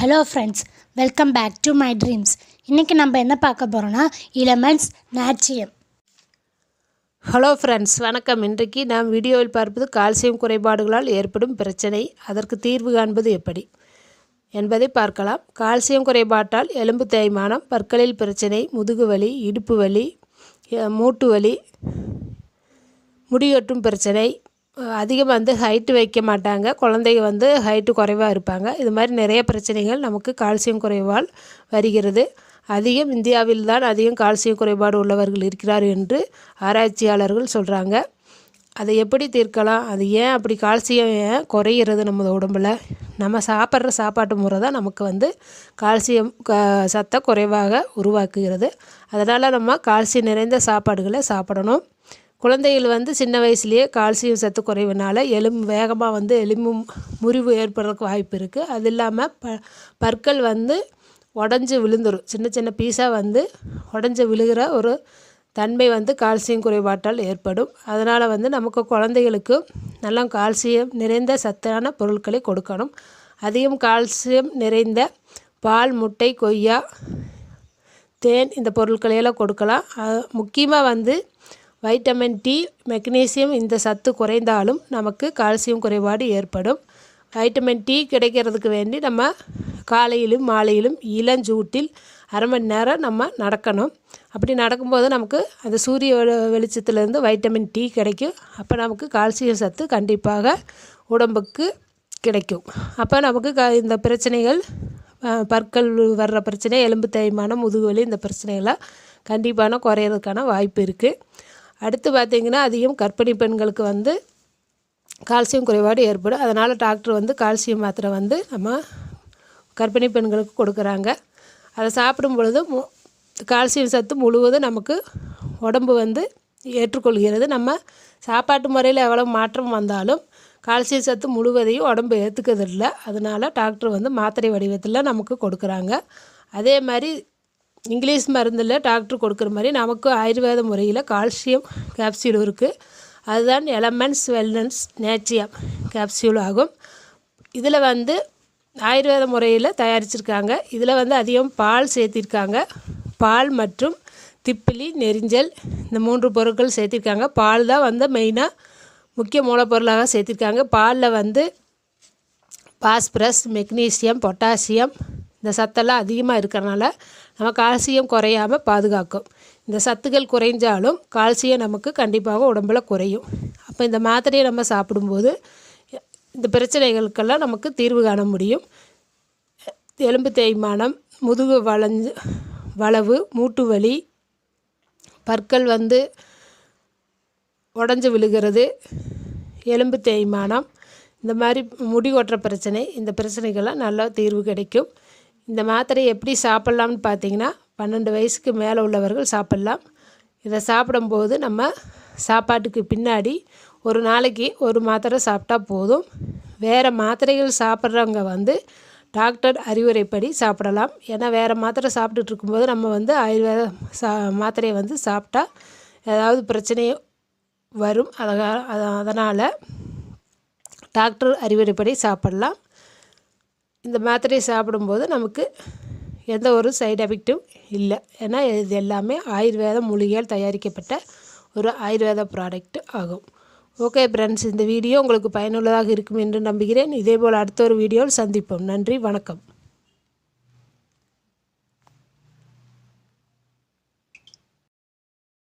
Hello friends welcome back to my dreams இன்றைக்கி நம்ம என்ன பார்க்க போகிறோன்னா இலமெண்ட்ஸ் நாச்சியம் ஹலோ ஃப்ரெண்ட்ஸ் வணக்கம். இன்றைக்கு நாம் வீடியோவில் பார்ப்பது கால்சியம் குறைபாடுகளால் ஏற்படும் பிரச்சனை. அதற்கு தீர்வு காண்பது எப்படி? என்பதை பார்க்கலாம். கால்சியம் குறைபாட்டால் எலும்பு தேய்மானம் பற்களில் பிரச்சனை முதுகு வலி இடுப்பு வலி மூட்டு வலி முடிகட்டும் பிரச்சனை அதிகம் வந்து ஹைட்டு வைக்க மாட்டாங்க. குழந்தைங்க வந்து ஹைட்டு குறைவாக இருப்பாங்க. இது மாதிரி நிறைய பிரச்சனைகள் நமக்கு கால்சியம் குறைவால் வருகிறது. அதிகம் இந்தியாவில் தான் அதிகம் கால்சியம் குறைபாடு உள்ளவர்கள் இருக்கிறார் என்று ஆராய்ச்சியாளர்கள் சொல்கிறாங்க அதை எப்படி தீர்க்கலாம்? அது ஏன் அப்படி கால்சியம் ஏன் குறையிறது நம்ம உடம்புல? நம்ம சாப்பிட்ற சாப்பாட்டு முறை தான் நமக்கு வந்து கால்சியம் க சத்தை குறைவாக உருவாக்குகிறது. அதனால் நம்ம கால்சியம் நிறைந்த சாப்பாடுகளை சாப்பிடணும். குழந்தைகள் வந்து சின்ன வயசுலேயே கால்சியம் சத்து குறைவுனால எலும்பு வேகமாக வந்து எலும்பு முறிவு ஏற்படுறதுக்கு வாய்ப்பு இருக்குது அது இல்லாமல் ப பற்கள் வந்து உடஞ்சி விழுந்துடும் சின்ன சின்ன பீஸாக வந்து உடஞ்சி விழுகிற ஒரு தன்மை வந்து கால்சியம் குறைபாட்டால் ஏற்படும். அதனால் வந்து நமக்கு குழந்தைகளுக்கு நல்லா கால்சியம் நிறைந்த சத்தான பொருட்களை கொடுக்கணும். அதிகம் கால்சியம் நிறைந்த பால் முட்டை கொய்யா தேன் இந்த பொருட்களையெல்லாம் கொடுக்கலாம். முக்கியமாக வந்து வைட்டமின் டி மெக்னீசியம் இந்த சத்து குறைந்தாலும் நமக்கு கால்சியம் குறைபாடு ஏற்படும். வைட்டமின் டி கிடைக்கிறதுக்கு வேண்டி நம்ம காலையிலும் மாலையிலும் இளஞ்சூட்டில் அரை மணி நேரம் நம்ம நடக்கணும். அப்படி நடக்கும்போது நமக்கு அந்த சூரிய வெளிச்சத்துலேருந்து வைட்டமின் டி கிடைக்கும். அப்போ நமக்கு கால்சியம் சத்து கண்டிப்பாக உடம்புக்கு கிடைக்கும். அப்போ நமக்கு க இந்த பிரச்சனைகள் பற்கள் வர்ற பிரச்சனை எலும்பு தேய்மானம் முதுகுவலி இந்த பிரச்சனைகள்லாம் கண்டிப்பான குறையிறதுக்கான வாய்ப்பு இருக்குது அடுத்து பார்த்திங்கன்னா அதிகம் கர்ப்பிணி பெண்களுக்கு வந்து கால்சியம் குறைபாடு ஏற்படும். அதனால் டாக்டர் வந்து கால்சியம் மாத்திரை வந்து நம்ம கர்ப்பிணி பெண்களுக்கு கொடுக்குறாங்க. அதை சாப்பிடும் பொழுது மு கால்சியம் சத்து முழுவதும் நமக்கு உடம்பு வந்து ஏற்றுக்கொள்கிறது. நம்ம சாப்பாட்டு முறையில் எவ்வளோ மாற்றம் வந்தாலும் கால்சியம் சத்து முழுவதையும் உடம்பு ஏற்றுக்கிறதில்ல அதனால் டாக்டர் வந்து மாத்திரை வடிவத்தில் நமக்கு கொடுக்குறாங்க. அதே மாதிரி இங்கிலீஷ் மருந்தில் டாக்டர் கொடுக்குற மாதிரி நமக்கு ஆயுர்வேத முறையில் கால்சியம் கேப்சியூல் இருக்குது அதுதான் எலமெண்ட்ஸ் வெல்னஸ் நேச்சியம் கேப்சியூல் ஆகும். இதில் வந்து ஆயுர்வேத முறையில் தயாரிச்சிருக்காங்க. இதில் வந்து அதிகம் பால் சேர்த்திருக்காங்க. பால் மற்றும் திப்பிலி நெரிஞ்சல் இந்த மூன்று பொருட்கள் சேர்த்திருக்காங்க. பால் தான் வந்து மெயினாக முக்கிய மூலப்பொருளாக சேர்த்திருக்காங்க. பாலில் வந்து பாஸ்பரஸ் மெக்னீசியம் பொட்டாசியம் இந்த சத்தெல்லாம் அதிகமாக இருக்கிறனால நம்ம கால்சியம் குறையாமல் பாதுகாக்கும். இந்த சத்துக்கள் குறைஞ்சாலும் கால்சியம் நமக்கு கண்டிப்பாக உடம்பில் குறையும். அப்போ இந்த மாத்திரையை நம்ம சாப்பிடும்போது இந்த பிரச்சனைகளுக்கெல்லாம் நமக்கு தீர்வு காண முடியும். எலும்பு தேய்மானம் முதுகு வளைஞ்சு வளவு மூட்டு வலி பற்கள் வந்து உடஞ்சி விழுகிறது எலும்பு தேய்மானம் இந்த மாதிரி முடி கொட்டுற பிரச்சனை இந்த பிரச்சனைகள்லாம் நல்லா தீர்வு கிடைக்கும். இந்த மாத்திரையை எப்படி சாப்பிட்லாம்னு பார்த்தீங்கன்னா பன்னெண்டு வயசுக்கு மேலே உள்ளவர்கள் சாப்பிட்லாம். இதை சாப்பிடும்போது நம்ம சாப்பாட்டுக்கு பின்னாடி ஒரு நாளைக்கு ஒரு மாத்திரை சாப்பிட்டா போதும். வேறு மாத்திரைகள் சாப்பிட்றவங்க வந்து டாக்டர் அறிவுரைப்படி சாப்பிடலாம். ஏன்னா வேறு மாத்திரை சாப்பிட்டுட்டு இருக்கும்போது நம்ம வந்து ஆயுர்வேத சா மாத்திரையை வந்து சாப்பிட்டா ஏதாவது பிரச்சனை வரும். அதனால் டாக்டர் அறிவுரைப்படி சாப்பிடலாம். இந்த மாத்திரையை சாப்பிடும்போது நமக்கு எந்த ஒரு சைடு எஃபெக்ட்டும் இல்லை. ஏன்னா இது எல்லாமே ஆயுர்வேத மூலிகையால் தயாரிக்கப்பட்ட ஒரு ஆயுர்வேத ப்ராடக்ட் ஆகும். ஓகே ஃப்ரெண்ட்ஸ் இந்த வீடியோ உங்களுக்கு பயனுள்ளதாக இருக்கும் என்று நம்புகிறேன். இதேபோல் அடுத்த ஒரு வீடியோவில் சந்திப்போம். நன்றி வணக்கம்.